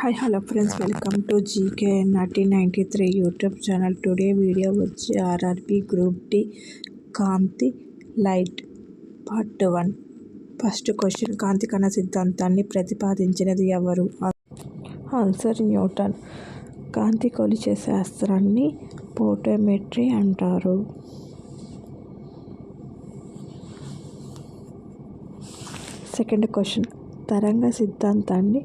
Hi hello friends welcome to GK నటీ ninety three YouTube channel today video వచ్చి RRB group D కాంతి light part one first question కాంతి కణ సిద్ధాంతాన్ని ప్రతిపాదించినది ఎవరు answer Newton కాంతి కొలిచే శాస్త్రాన్ని పోటోమెట్రీ అంటారు సెకండ్ క్వశ్చన్ తరంగ సిద్ధాంతాన్ని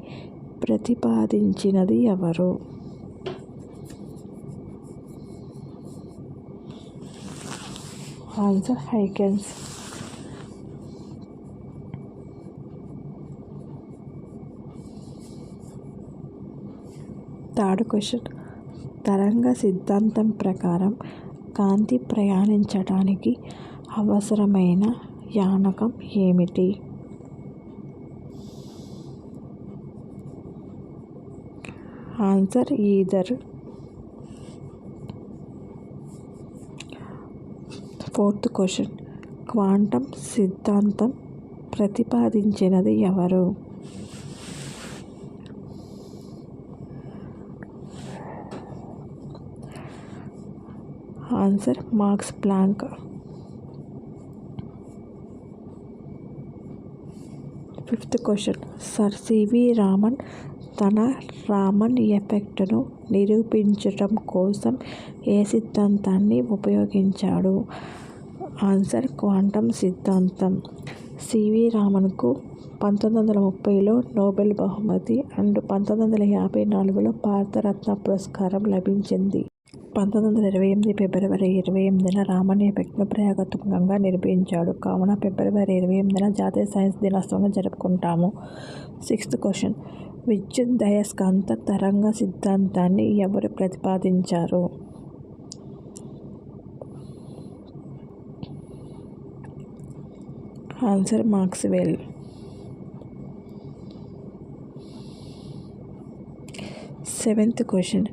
ప్రతిపాదించినది ఎవరు? ఆన్సర్ హైకెన్స్ థర్డ్ క్వశ్చన్ తరంగ సిద్ధాంతం ప్రకారం కాంతి ప్రయాణించడానికి అవసరమైన యానకం ఏమిటి? Answer ether. Fourth question. Quantum సిద్ధాంతం ప్రతిపాదించినది ఎవరు? Answer Max Planck fifth question. Sir CV Raman తన రామన్ ఎఫెక్ట్ను నిరూపించటం కోసం ఏ సిద్ధాంతాన్ని ఉపయోగించాడు? ఆన్సర్ క్వాంటం సిద్ధాంతం. సివి రామన్కు పంతొమ్మిది వందల ముప్పైలో నోబెల్ బహుమతి అండ్ పంతొమ్మిది వందల యాభై నాలుగులో భారతరత్న పురస్కారం లభించింది. పంతొమ్మిది వందల ఇరవై ఎనిమిది ఫిబ్రవరి ఇరవై ఎనిమిదిన రామన్ ఎఫెక్ట్ను ప్రయోగాత్మకంగా నిరూపించాడు కావున ఫిబ్రవరి ఇరవై ఎనిమిదిన జాతీయ సైన్స్ దినోత్సవంగా జరుపుకుంటాము. Sixth question. విద్యుదయస్కాంత తరంగ సిద్ధాంతాన్ని ఎవరు ప్రతిపాదించారు? Answer Maxwell. Seventh question.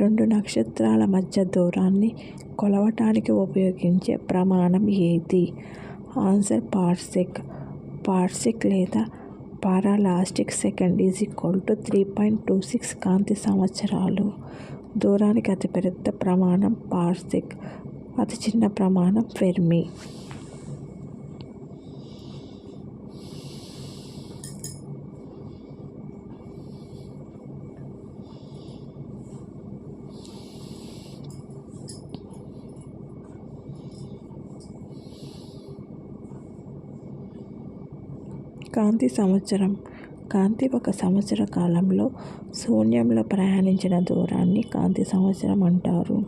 రెండు నక్షత్రాల మధ్య దూరాన్ని కొలవటానికి ఉపయోగించే ప్రమాణం ఏది? ఆన్సర్ పార్సిక్ పార్సిక్ లేదా parallactic second is equal to three point two six కాంతి సంవత్సరాలు. దూరానికి అతిపెద్ద ప్రమాణం పార్సిక్ అతి చిన్న ప్రమాణం ఫెర్మి. కాంతి సంవత్సరం. కాంతి ఒక సంవత్సర కాలంలో శూన్యంలో ప్రయాణించిన దూరాన్ని కాంతి సంవత్సరం అంటారు.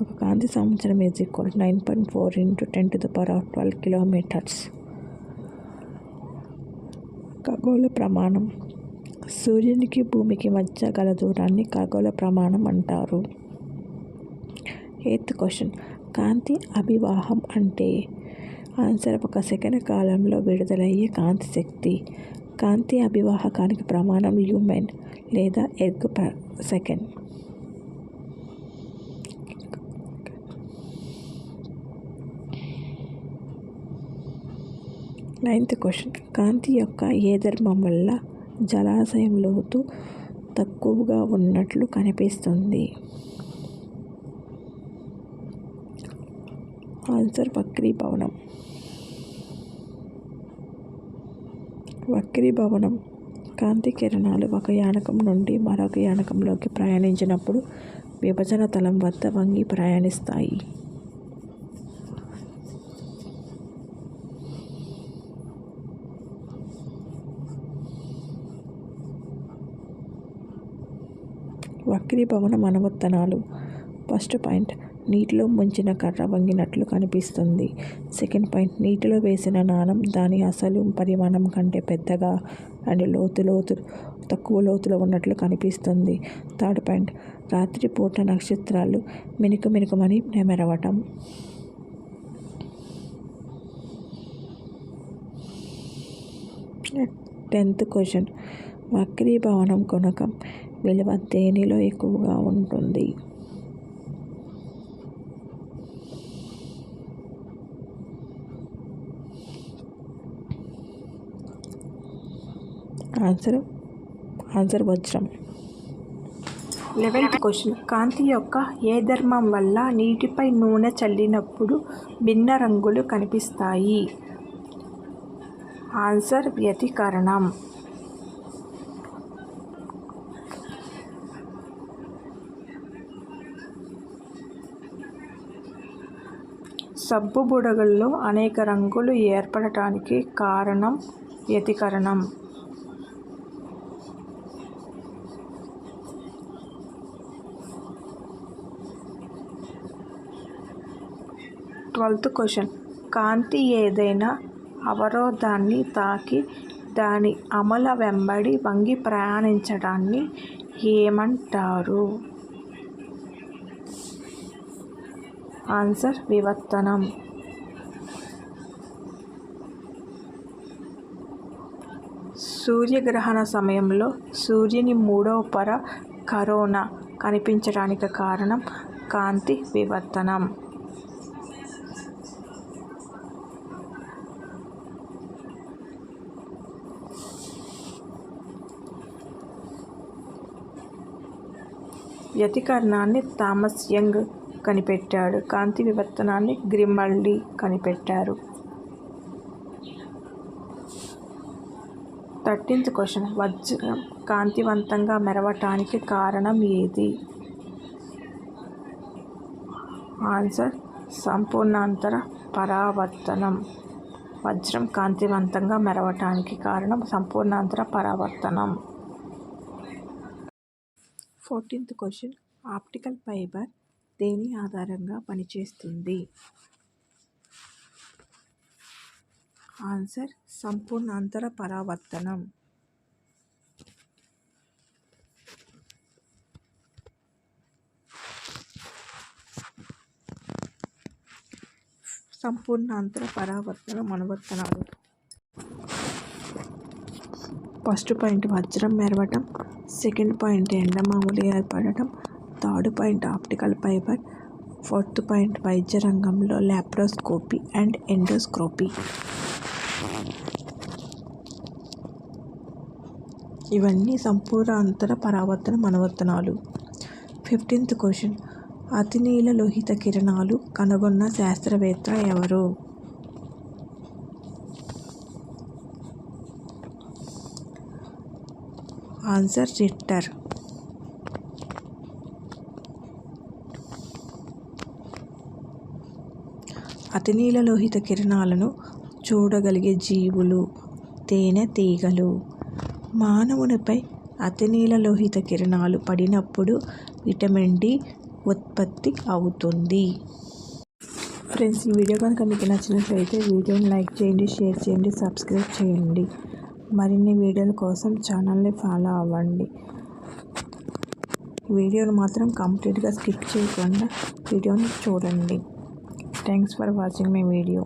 ఒక కాంతి సంవత్సరం is equal nine point four into ten to the power of twelve kilometres ఖగోళ ప్రమాణం. సూర్యునికి భూమికి మధ్య గల దూరాన్ని ఖగోళ ప్రమాణం అంటారు. ఎయిత్ క్వశ్చన్ కాంతి అభివాహం అంటే ఆన్సర్ ఒక సెకండ్ కాలంలో విడుదలయ్యే కాంతి శక్తి. కాంతి అభివాహకానికి ప్రమాణం ల్యూమెన్ లేదా erg per second ninth question. కాంతి యొక్క ఏ ధర్మం వల్ల జలాశయం లోతు తక్కువగా ఉన్నట్లు కనిపిస్తుంది? ఆన్సర్ వక్రీభవనం. వక్రీభవనం. కాంతి కిరణాలు ఒక యానకం నుండి మరొక యానకంలోకి ప్రయాణించినప్పుడు విభజన తలం వద్ద వంగి ప్రయాణిస్తాయి. వక్రీభవనం అనువర్తనాలు ఫస్ట్ పాయింట్. నీటిలో ముంచిన కర్ర వంగినట్లు కనిపిస్తుంది. సెకండ్ పాయింట్ నీటిలో వేసిన నాణం దాని అసలు పరిమాణం కంటే పెద్దగా అండ్ లోతు లోతు తక్కువ లోతులో ఉన్నట్లు కనిపిస్తుంది. థర్డ్ పాయింట్ రాత్రిపూట నక్షత్రాలు మినుకు మినుకమని నెమెరవటం. టెన్త్ క్వశ్చన్ వక్రీభవనం కొనకం విలువ దేనిలో ఎక్కువగా ఉంటుంది? ఆన్సర్ ఆన్సర్ వజ్రం లెవెన్త్ క్వశ్చన్ కాంతి యొక్క ఏ ధర్మం వల్ల నీటిపై నూనె చల్లినప్పుడు భిన్న రంగులు కనిపిస్తాయి? ఆన్సర్ వ్యతికరణం. సబ్బు బుడగల్లో అనేక రంగులు ఏర్పడటానికి కారణం వ్యతికరణం. Twelfth question. కాంతి ఏదైనా అవరోధాన్ని తాకి దాని అమల వెంబడి వంగి ప్రయాణించడాన్ని ఏమంటారు ఆన్సర్ వివర్తనం. సూర్యగ్రహణ సమయంలో సూర్యుని మూడవ పొర కరోనా కనిపించడానికి కారణం కాంతి వివర్తనం. వ్యతికరణాన్ని థామస్ యంగ్ కనిపెట్టాడు. కాంతి వివర్తనాన్ని గ్రిమల్డి కనిపెట్టారు. Thirteenth question. వజ్రం కాంతివంతంగా మెరవటానికి కారణం ఏది? ఆన్సర్ సంపూర్ణాంతర పరావర్తనం. వజ్రం కాంతివంతంగా మెరవటానికి కారణం సంపూర్ణాంతర పరావర్తనం. ఫోర్టీన్త్ క్వశ్చన్ ఆప్టికల్ ఫైబర్ దేని ఆధారంగా పనిచేస్తుంది? ఆన్సర్ సంపూర్ణాంతర పరావర్తనం. సంపూర్ణాంతర పరావర్తనం అనువర్తనాలు. ఫస్ట్ పాయింట్ వజ్రం మెరవటం. సెకండ్ పాయింట్ ఎండమాములు ఏర్పడటం. Third point optical fibre. Fourth point వైద్య రంగంలో ల్యాప్రోస్కోపీ అండ్ ఎండోస్కోపీ. ఇవన్నీ సంపూర్ణ అంతర పరావర్తన అనువర్తనాలు ఫిఫ్టీన్త్ క్వశ్చన్. అతినీల లోహిత కిరణాలు కనుగొన్న శాస్త్రవేత్త ఎవరు? Answer Ritter. అతినీలలోహిత కిరణాలను చూడగలిగే జీవులు తేనె తీగలు. మానవునిపై అతినీలలోహిత కిరణాలు పడినప్పుడు విటమిన్ డి ఉత్పత్తి అవుతుంది. ఫ్రెండ్స్ ఈ వీడియో కనుక మీకు నచ్చినట్లయితే వీడియోని లైక్ చేయండి షేర్ చేయండి సబ్స్క్రైబ్ చేయండి. మరిన్ని వీడియోల కోసం ఛానల్ని ఫాలో అవ్వండి. వీడియోను మాత్రం కంప్లీట్గా స్కిప్ చేయకుండా వీడియోని చూడండి. Thanks for watching my video.